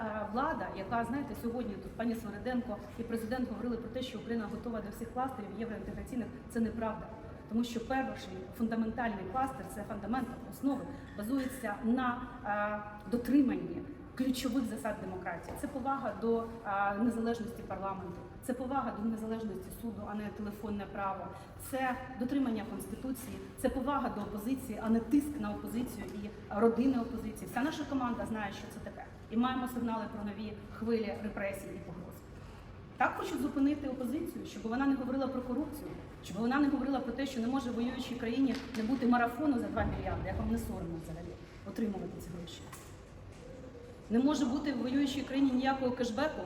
е, влада, яка знаєте, сьогодні тут пані Свириденко і президент говорили про те, що Україна готова до всіх кластерів євроінтеграційних. Це неправда. Тому що перший фундаментальний кластер це фундамент основи, базується на е, дотриманні ключових засад демократії. Це повага до е, незалежності парламенту, це повага до незалежності суду, а не телефонне право, це дотримання конституції, це повага до опозиції, а не тиск на опозицію і родини опозиції. Вся наша команда знає, що це таке, і маємо сигнали про нові хвилі репресій і погроз. Так хочуть зупинити опозицію, щоб вона не говорила про корупцію, щоб вона не говорила про те, що не може в воюючій країні не бути марафону за 2 мільярди, як вам не соромно взагалі отримувати ці гроші. Не може бути в воюючій країні ніякого кешбеку,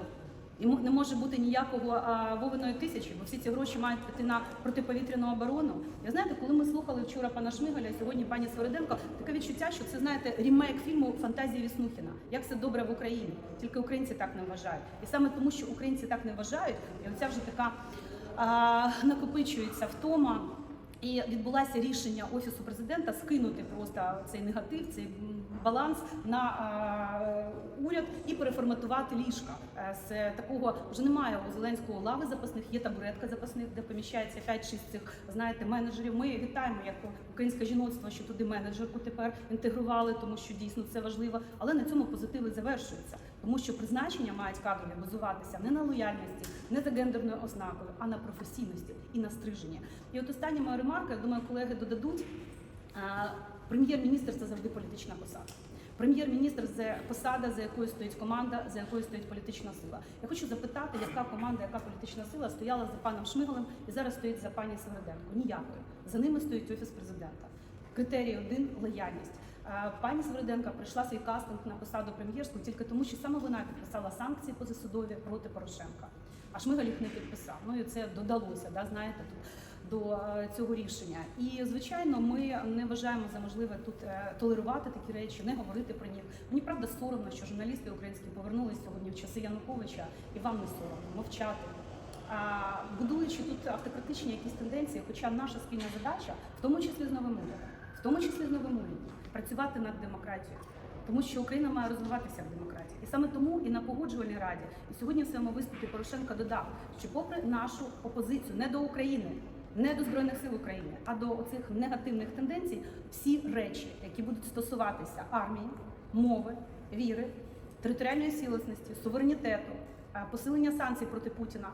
не може бути ніякого вовиної тисячі, бо всі ці гроші мають піти на протиповітряну оборону. Я знаєте, коли ми слухали вчора пана Шмигаля, сьогодні пані Свириденко, таке відчуття, що це знаєте ремейк фільму Фантазії Віснухіна. Як все добре в Україні, тільки українці так не вважають. І саме тому, що українці так не вважають, і оця вже така а, накопичується втома. І відбулося рішення офісу президента скинути просто цей негатив, цей баланс на е, уряд і переформатувати ліжка. Е, З такого вже немає у Зеленського лави запасних, є табуретка запасних, де поміщається 5-6 цих знаєте менеджерів. Ми вітаємо як українське жіноцтво, що туди менеджерку тепер інтегрували, тому що дійсно це важливо. Але на цьому позитиви завершуються, тому що призначення мають кадрові базуватися не на лояльності, не за гендерною ознакою, а на професійності і на стриженні. І от остання моя ремарка, я думаю, колеги додадуть. Прем'єр-міністр це завжди політична посада. Прем'єр-міністр це посада, за якою стоїть команда, за якою стоїть політична сила. Я хочу запитати, яка команда, яка політична сила стояла за паном Шмигалем і зараз стоїть за пані Северденко. Ніякої. За ними стоїть офіс президента. Критерій один лояльність. Е, Пані Свериденка прийшла свій кастинг на посаду прем'єрську тільки тому, що саме вона підписала санкції позасудові проти Порошенка. А Шмигаль їх не підписав. Ну і це додалося, да, знаєте, тут до е, цього рішення. І звичайно, ми не вважаємо за можливе тут е, толерувати такі речі, не говорити про них. Мені правда соромно, що журналісти українські повернулись сьогодні в часи Януковича, і вам не соромно мовчати. А, будуючи тут автократичні якісь тенденції, хоча наша спільна задача, в тому числі з новим урядом, в тому числі з новим урядом, працювати над демократією. Тому що Україна має розвиватися в демократії. І саме тому і на погоджувальній раді, і сьогодні в своєму виступі Порошенко додав, що попри нашу опозицію не до України, не до Збройних сил України, а до оцих негативних тенденцій, всі речі, які будуть стосуватися армії, мови, віри, територіальної цілісності, суверенітету, е, посилення санкцій проти Путіна,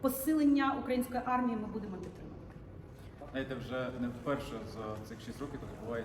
посилення української армії, ми будемо підтримувати. Знаєте, вже не вперше за цих 6 років то буває